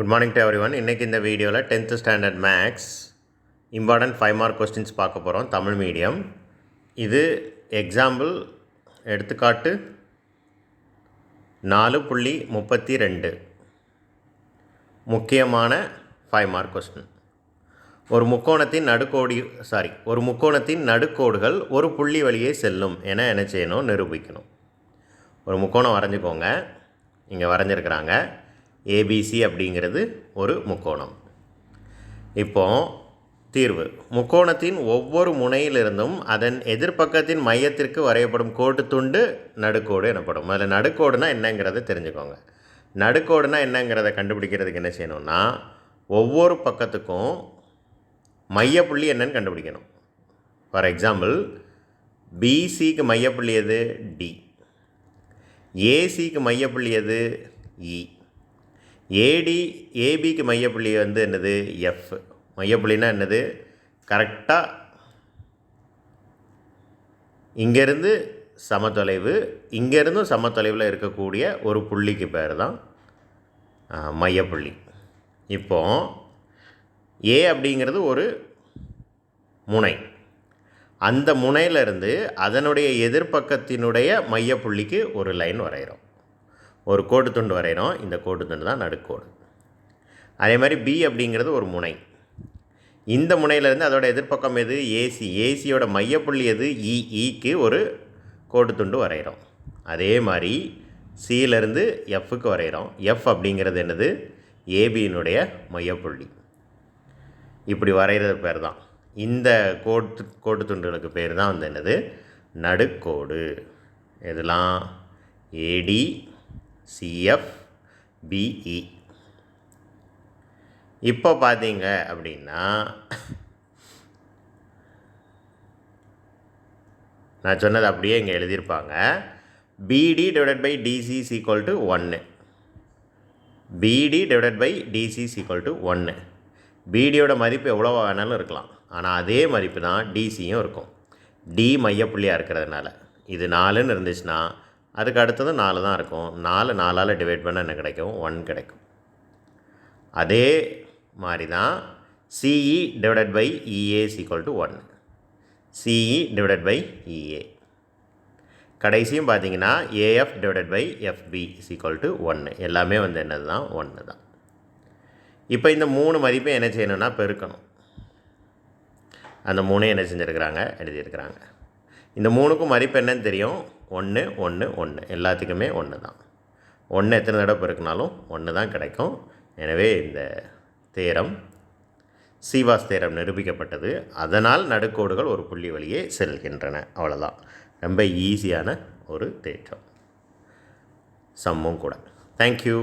Good morning to everyone இன்றைக்கி இந்த வீடியோவில் tenth standard maths important five mark questions பார்க்க போகிறோம் தமிழ் மீடியம் இது எக்ஸாம்பிள் எடுத்துக்காட்டு நாலு புள்ளி முப்பத்தி ரெண்டு. முக்கியமான ஃபைவ் மார்க் கொஸ்டின் ஒரு முக்கோணத்தின் நடுக்கோடி சாரி ஒரு முக்கோணத்தின் நடுக்கோடுகள் ஒரு புள்ளி வழியே செல்லும் என என்ன செய்யணும்? நிரூபிக்கணும். ஒரு முக்கோணம் வரைஞ்சிக்கோங்க. இங்கே வரைஞ்சிருக்கிறாங்க. ஏபிசி அப்படிங்கிறது ஒரு முக்கோணம். இப்போ தீர்வு. முக்கோணத்தின் ஒவ்வொரு முனையிலிருந்தும் அதன் எதிர்ப்பக்கத்தின் மையத்திற்கு வரையப்படும் கோட்டு துண்டு நடுக்கோடு எனப்படும். அதில் நடுக்கோடுனா என்னங்கிறத தெரிஞ்சுக்கோங்க. நடுக்கோடுனா என்னங்கிறத கண்டுபிடிக்கிறதுக்கு என்ன செய்யணும்னா ஒவ்வொரு பக்கத்துக்கும் மையப்புள்ளி என்னன்னு கண்டுபிடிக்கணும். ஃபார் எக்ஸாம்பிள் பிசிக்கு மையப்புள்ளி எது? டி ஏசிக்கு மையப்புள்ளி எது? இ ஏடி ஏபிக்கு மையப்புள்ளி வந்து என்னது? எஃப் மையப்புள்ளினா என்னது? கரெக்டாக இங்கேருந்து சமத்தொலைவு இங்கேருந்தும் சமத்தொலைவில் இருக்கக்கூடிய ஒரு புள்ளிக்கு பேர் தான் மையப்புள்ளி. இப்போ ஏ அப்படிங்கிறது ஒரு முனை. அந்த முனையிலிருந்து அதனுடைய எதிர்ப்பக்கத்தினுடைய மையப்புள்ளிக்கு ஒரு லைன் வரைகிறோம். ஒரு கோட்டு துண்டு வரைகிறோம் இந்த கோட்டு துண்டு தான் நடுக்கோடு. அதே மாதிரி பி அப்படிங்கிறது ஒரு முனை. இந்த முனையிலேருந்து அதோட எதிர்ப்பக்கம் எது? ஏசி ஏசியோட மையப்புள்ளி எது? E. E இஇக்கு ஒரு கோட்டு துண்டு வரைகிறோம் அதே மாதிரி சியிலேருந்து எஃப்க்கு வரைகிறோம் எஃப் அப்படிங்கிறது என்னது? ஏபியினுடைய மையப்புள்ளி. இப்படி வரைகிறது பேர் தான். இந்த கோட்டு கோட்டு துண்டுகளுக்கு பேர் தான் வந்து என்னது? நடுக்கோடு. இதெல்லாம் ஏடி சிஎஃப் பிஇ இப்போ பார்த்தீங்க அப்படின்னா நான் சொன்னது அப்படியே இங்கே எழுதியிருப்பாங்க. PD divided by DC equal to ஒன்று PD divided by DC equal to ஒன்று பிடியோட மதிப்பு எவ்வளோ வேணாலும் இருக்கலாம். ஆனால் அதே மதிப்பு தான் டிசியும் இருக்கும். டி மையப்புள்ளியாக இருக்கிறதுனால. இது நாலுன்னு இருந்துச்சுன்னா அதுக்கு அடுத்தது நாலு தான் இருக்கும். நாலு நாலால் டிவைட் பண்ணால் என்ன கிடைக்கும்? ஒன் கிடைக்கும். அதே மாதிரி தான் CE divided by EA is equal to one CE divided by EA கடைசியும் பார்த்தீங்கன்னா AF divided by FB is equal to ஒன்று எல்லாமே வந்து என்னது தான்? ஒன்று தான். இப்போ இந்த மூணு மதிப்பை என்ன செய்யணும்னா பெருக்கணும். அந்த மூணையும் என்ன செஞ்சுருக்கிறாங்க? எழுதியிருக்கிறாங்க. இந்த மூணுக்கும் மதிப்பு என்னன்னு தெரியும். ஒன்று ஒன்று ஒன்று எல்லாத்துக்குமே ஒன்று தான். ஒன்று எத்தனை தடவை இருக்குனாலும் ஒன்று தான் கிடைக்கும். எனவே இந்த தேரம் சீவாஸ் தேரம் நிரூபிக்கப்பட்டது. அதனால் நடுக்கோடுகள் ஒரு புள்ளி வழியே செல்கின்றன. அவ்வளோதான் ரொம்ப ஈஸியான ஒரு தேற்றம். சம்மும் கூட. தேங்க்யூ